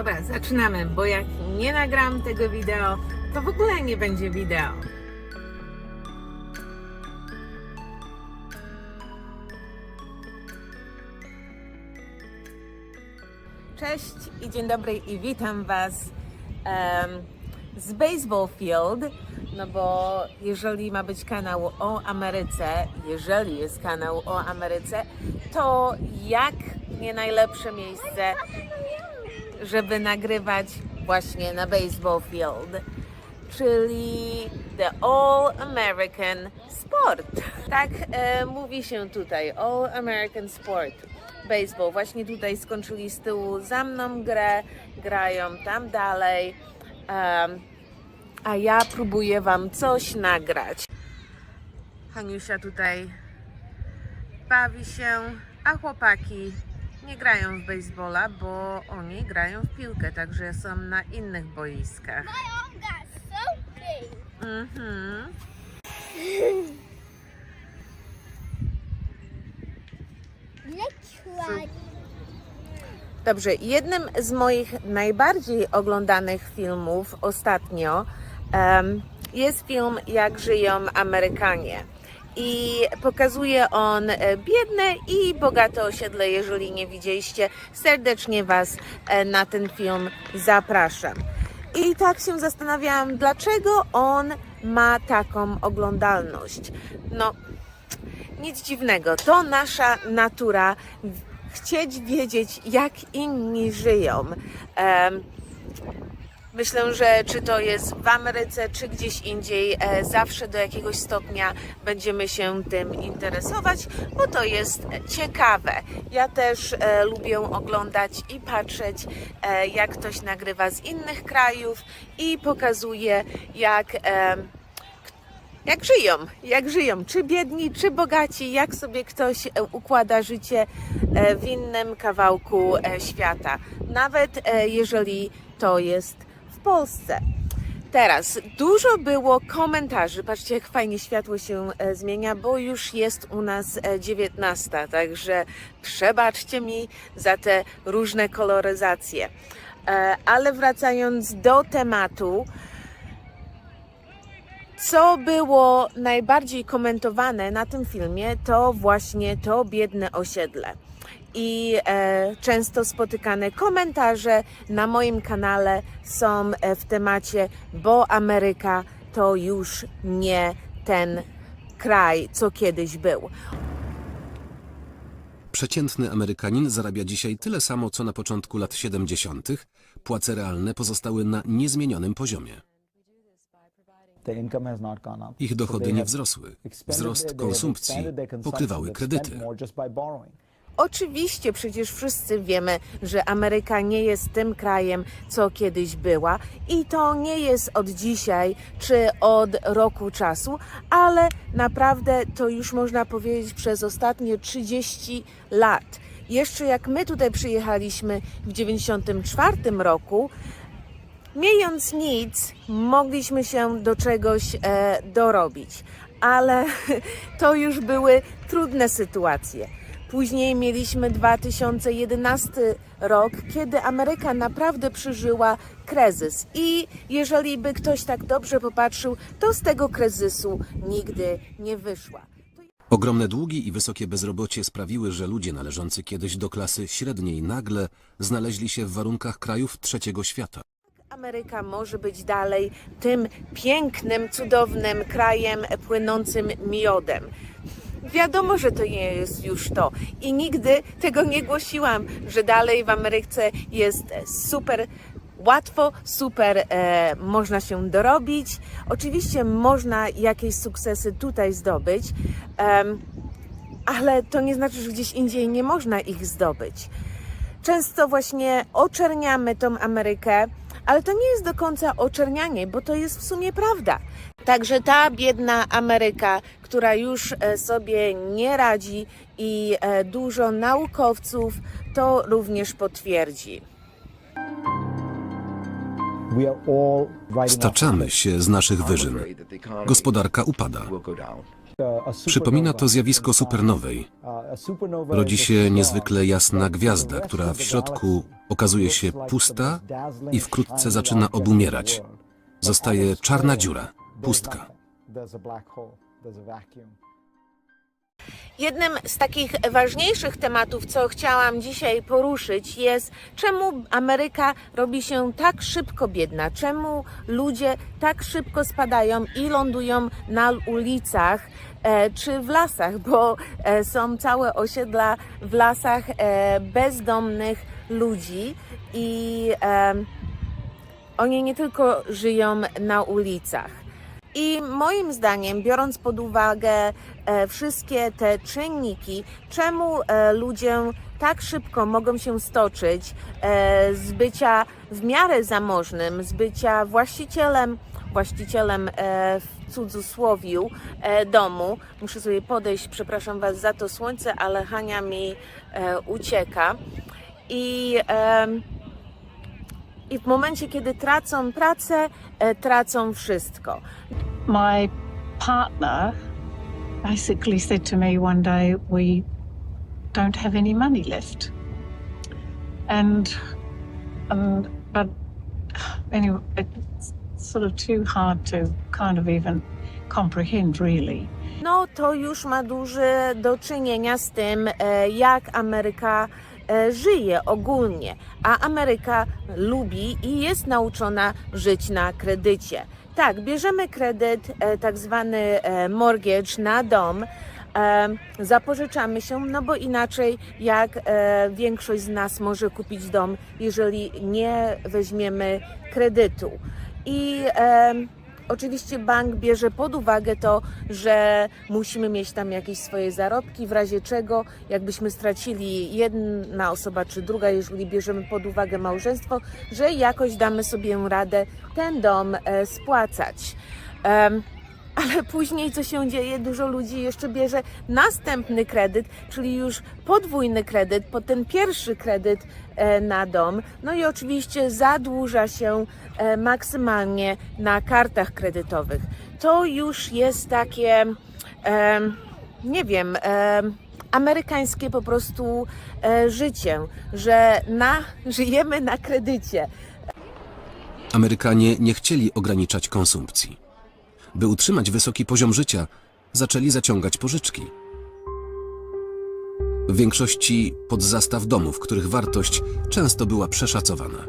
Dobra, zaczynamy, bo jak nie nagram tego wideo, to w ogóle nie będzie wideo. Cześć i dzień dobry i witam Was em, z Baseball Field, no bo jeżeli ma być kanał o Ameryce, jeżeli jest kanał o Ameryce, to jak nie najlepsze miejsce żeby nagrywać właśnie na baseball field, czyli the All American Sport. Tak e, mówi się tutaj, All American Sport. Baseball. Właśnie tutaj skończyli z tyłu za mną grę, grają tam dalej, em, a ja próbuję Wam coś nagrać. Haniusia tutaj bawi się, a chłopaki nie grają w baseballa, bo oni grają w piłkę, także są na innych boiskach. Mhm. Dobrze, jednym z moich najbardziej oglądanych filmów ostatnio em, jest film Jak żyją Amerykanie. I pokazuje on e, biedne i bogate osiedle. Jeżeli nie widzieliście, serdecznie Was e, na ten film zapraszam. I tak się zastanawiałam, dlaczego on ma taką oglądalność. No, nic dziwnego, to nasza natura. Chcieć wiedzieć, jak inni żyją. Em, Myślę, że czy to jest w Ameryce, czy gdzieś indziej, e, zawsze do jakiegoś stopnia będziemy się tym interesować, bo to jest ciekawe. Ja też e, lubię oglądać i patrzeć, e, jak ktoś nagrywa z innych krajów i pokazuje, jak. jak żyją, jak żyją, czy biedni, czy bogaci, jak sobie ktoś układa życie w innym kawałku świata, nawet jeżeli to jest Polsce. Teraz dużo było komentarzy. Patrzcie, jak fajnie światło się e, zmienia, bo już jest u nas e, 19, także przebaczcie mi za te różne koloryzacje. E, Ale wracając do tematu, co było najbardziej komentowane na tym filmie, to właśnie to biedne osiedle. I e, często spotykane komentarze na moim kanale są e, w temacie, bo Ameryka to już nie ten kraj, co kiedyś był. Przeciętny Amerykanin zarabia dzisiaj tyle samo, co na początku lat 70. Płace realne pozostały na niezmienionym poziomie. Ich dochody nie wzrosły. Wzrost konsumpcji pokrywały kredyty. Oczywiście, przecież wszyscy wiemy, że Ameryka nie jest tym krajem, co kiedyś była, i to nie jest od dzisiaj czy od roku czasu, ale naprawdę to już można powiedzieć przez ostatnie 30 lat. Jeszcze jak my tutaj przyjechaliśmy w 94 roku, Miejąc nic, mogliśmy się do czegoś e, dorobić, ale to już były trudne sytuacje. Później mieliśmy 2011 rok, kiedy Ameryka naprawdę przeżyła kryzys. I jeżeli by ktoś tak dobrze popatrzył, to z tego kryzysu nigdy nie wyszła. Ogromne długi i wysokie bezrobocie sprawiły, że ludzie należący kiedyś do klasy średniej nagle znaleźli się w warunkach krajów trzeciego świata. Ameryka może być dalej tym pięknym, cudownym krajem płynącym miodem. Wiadomo, że to nie jest już to i nigdy tego nie głosiłam, że dalej w Ameryce jest super łatwo, super e, można się dorobić. Oczywiście można jakieś sukcesy tutaj zdobyć, ale to nie znaczy, że gdzieś indziej nie można ich zdobyć często właśnie oczerniamy tą Amerykę, ale to nie jest do końca oczernianie, bo to jest w sumie prawda. Także ta biedna Ameryka, która już e, sobie nie radzi i e, dużo naukowców to również potwierdzi. Staczamy się z naszych wyżyn. Gospodarka upada. Przypomina to zjawisko supernowej. Rodzi się niezwykle jasna gwiazda, która w środku okazuje się pusta i wkrótce zaczyna obumierać. Zostaje czarna dziura, pustka. Jednym z takich ważniejszych tematów, co chciałam dzisiaj poruszyć, jest czemu Ameryka robi się tak szybko biedna, czemu ludzie tak szybko spadają i lądują na ulicach e, czy w lasach, bo e, są całe osiedla w lasach e, bezdomnych ludzi i oni nie tylko żyją na ulicach. I moim zdaniem, biorąc pod uwagę e, wszystkie te czynniki, czemu e, ludzie tak szybko mogą się stoczyć e, z bycia w miarę zamożnym, z bycia właścicielem, właścicielem w cudzysłowiu domu. Muszę sobie podejść, przepraszam Was za to słońce, ale Hania mi ucieka. I i w momencie, kiedy tracą pracę, e, tracą wszystko. my partner basically said to me one day, We don't have any money left. And, and but anyway, it's sort of too hard to kind of even comprehend, really. No to już ma duże do czynienia z tym, e, jak Ameryka żyje ogólnie. A Ameryka lubi i jest nauczona żyć na kredycie. Tak, bierzemy kredyt, e, tak zwany e, mortgage na dom. E, zapożyczamy się, no bo inaczej jak e, większość z nas może kupić dom, jeżeli nie weźmiemy kredytu. I e, Oczywiście bank bierze pod uwagę to, że musimy mieć tam jakieś swoje zarobki, w razie czego, jakbyśmy stracili jedna osoba czy druga, jeżeli bierzemy pod uwagę małżeństwo, że jakoś damy sobie radę ten dom e, spłacać. Ale później co się dzieje? Dużo ludzi jeszcze bierze następny kredyt, czyli już podwójny kredyt, po ten pierwszy kredyt e, na dom. No i oczywiście zadłuża się e, maksymalnie na kartach kredytowych. To już jest takie, em, nie wiem, em, amerykańskie po prostu e, życie, że na, żyjemy na kredycie. Amerykanie nie chcieli ograniczać konsumpcji. By utrzymać wysoki poziom życia, zaczęli zaciągać pożyczki. W większości pod zastaw domów, których wartość często była przeszacowana.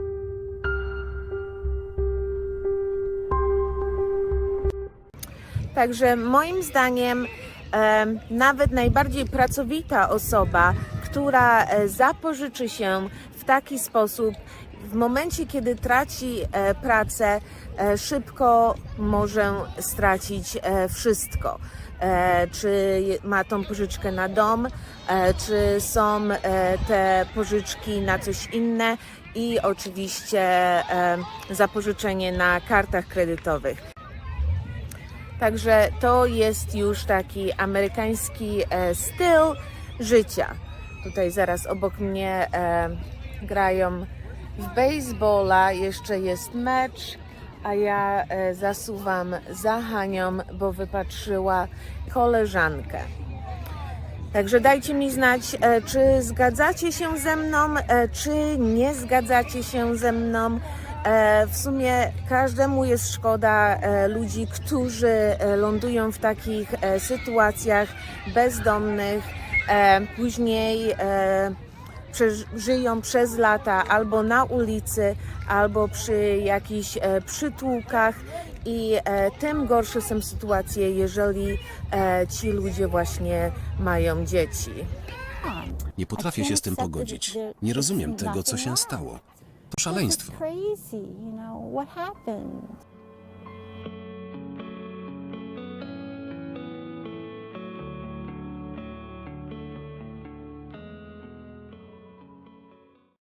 Także moim zdaniem em, nawet najbardziej pracowita osoba, która e, zapożyczy się w taki sposób, w momencie kiedy traci e, pracę, e, szybko może stracić e, wszystko. Czy ma tą pożyczkę na dom, czy są te pożyczki na coś inne i oczywiście zapożyczenie na kartach kredytowych. Także to jest już taki amerykański styl życia. Tutaj zaraz obok mnie grają w baseballa, jeszcze jest mecz, a ja e, zasuwam za Hanią, bo wypatrzyła koleżankę. Także dajcie mi znać, e, czy zgadzacie się ze mną, e, czy nie zgadzacie się ze mną. W sumie każdemu jest szkoda ludzi, którzy lądują w takich sytuacjach bezdomnych, później żyją przez lata albo na ulicy, albo przy jakichś e, przytułkach i e, tym gorsze są sytuacje, jeżeli e, ci ludzie właśnie mają dzieci. Nie potrafię się z tym pogodzić. Nie rozumiem tego, co się stało. To szaleństwo.